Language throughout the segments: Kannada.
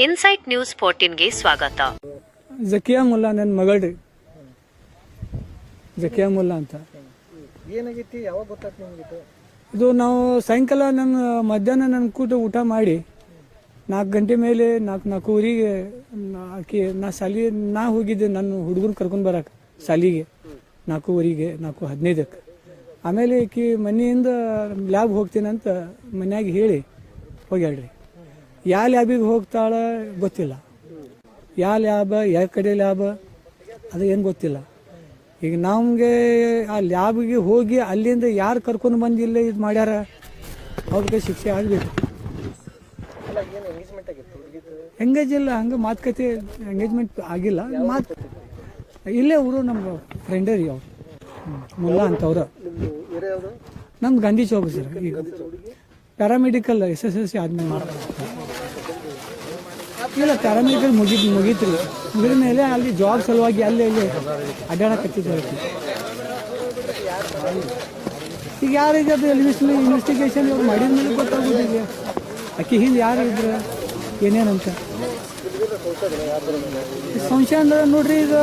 ಇನ್ಸೈಟ್ ನ್ಯೂಸ್ ಫೋರ್ಟೀನ್ಗೆ ಸ್ವಾಗತ. ಜಕಿಯಾ ಮುಲ್ಲಾ ನನ್ನ ಮಗಳ್ರಿ. ಜಕಿಯಾ ಮುಲ್ಲಾ ಅಂತ. ಏನಾಗೈತಿ? ಯಾವಾಗ ಗೊತ್ತಾಗ್ತಿ ನಿಮ್ಗೆ ಇದು ನಾವು ಸಾಯಂಕಾಲ ನನ್ನ ಮಧ್ಯಾಹ್ನ ನನ್ನ ಕೂತು ಊಟ ಮಾಡಿ ನಾಲ್ಕು ಗಂಟೆ ಮೇಲೆ ನಾಲ್ಕು ನಾಲ್ಕೂವರೆಗೆ ನಾ- ಆಕಿ ನಾ ಶಾಲಿ ನಾ ಹೋಗಿದ್ದೆ ನನ್ನ ಹುಡುಗನ ಕರ್ಕೊಂಡು ಬರಕ್ಕೆ ಶಾಲಿಗೆ. ನಾಲ್ಕೂವರೆಗೆ ನಾಲ್ಕು ಹದಿನೈದಕ್ಕೆ ಆಮೇಲೆ ಈಕಿ ಮನೆಯಿಂದ ಲ್ಯಾಬ್ ಹೋಗ್ತೀನಂತ ಮನ್ಯಾಗ ಹೇಳಿ ಹೋಗ್ಯಾಳ್ರಿ. ಯಾವ ಲ್ಯಾಬಿಗೆ ಹೋಗ್ತಾಳ ಗೊತ್ತಿಲ್ಲ. ಯಾವ ಲ್ಯಾಬ ಯಾವ ಕಡೆ ಲ್ಯಾಬ ಅದು ಏನು ಗೊತ್ತಿಲ್ಲ. ಈಗ ನಮಗೆ ಆ ಲ್ಯಾಬ್ಗೆ ಹೋಗಿ ಅಲ್ಲಿಂದ ಯಾರು ಕರ್ಕೊಂಡು ಬಂದಿಲ್ಲ ಇದು ಮಾಡ್ಯಾರ, ಅವ್ರಿಗೆ ಶಿಕ್ಷೆ ಆಗಬೇಕು. ಎಂಗೇಜ್ ಇಲ್ಲ, ಹಂಗೆ ಮಾತುಕತೆ ಎಂಗೇಜ್ಮೆಂಟ್ ಆಗಿಲ್ಲ. ಮಾತು ಇಲ್ಲೇ ಅವರು ನಮ್ಮ ಫ್ರೆಂಡೇ ರೀ ಅವ್ರು. ಮುಲ್ಲ ಅಂತವ್ರು. ನಮ್ಮ ಗಾಂಧಿ ಚೌಕ್ ಸರ್ ಈಗ. Paramedical S S L C ಆದ್ಮೇಲೆ ಇಲ್ಲ ಪ್ಯಾರಾಮೆಡಿಕಲ್ ಮುಗಿದ್ ಮುಗೀತ್ರಿ ಮುಗಿದ ಮೇಲೆ ಅಲ್ಲಿ ಜಾಬ್ ಸಲುವಾಗಿ ಅಲ್ಲಿ ಅಲ್ಲಿ ಅಡ್ಡಾಡಕತ್ತಿದ್ರು ಈಗ ಯಾರಿಗೆ ಅದು ಇನ್ವೆಸ್ಟಿಗೇಷನ್ ಇವ್ರು ಮಾಡಿದ ಮೇಲೆ ಗೊತ್ತಾಗೋದಿಲ್ಲ. ಅಕ್ಕಿ ಹಿಂದೆ ಯಾರು ಇದ್ರೆ? ಏನೇನಂತ ಸಂಶಯ ಅಂದ್ರೆ ನೋಡ್ರಿ, ಈಗ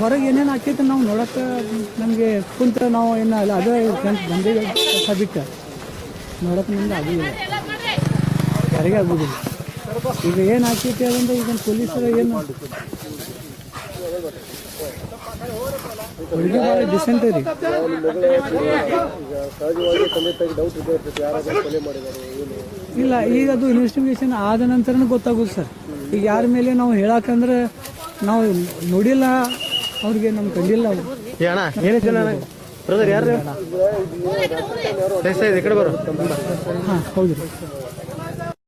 ಹೊರಗೆ ಏನೇನು ಆಕೈತೆ ನಾವು ನೋಡಕ್ಕ ನಮಗೆ ಕುಂತ ನಾವು ಏನು ಅಲ್ಲ, ಅದೇ ಬಂದೇ ಬಿಟ್ಟ ನೋಡಕ್ಕೆ ನಮ್ಗೆ ಆಗೋದಿಲ್ಲ. ಯಾರಿಗೆ ಆಗೋದಿಲ್ಲ. ಈಗ ಏನು ಹಾಕಿತ್ತು ಅದಂದ್ರೆ ಈಗ ಪೊಲೀಸರು ಏನು ಹುಡುಗಿ ಭಾಳ ಡಿಸೆಂಟ್ ರೀ. ಇಲ್ಲ ಈಗ ಅದು ಇನ್ವೆಸ್ಟಿಗೇಷನ್ ಆದ ನಂತರ ಗೊತ್ತಾಗೋದು ಸರ್. ಈಗ ಯಾರ ಮೇಲೆ ನಾವು ಹೇಳಕಂದ್ರೆ ನಾವು ನೋಡಿಲ್ಲ ಅವ್ರಿಗೆ ನಮ್ಗೆ ಕಂಡಿಲ್ಲ ಬ್ರದರ್ ಯಾರು ಹಾಂ ಹೌದು. ರೀ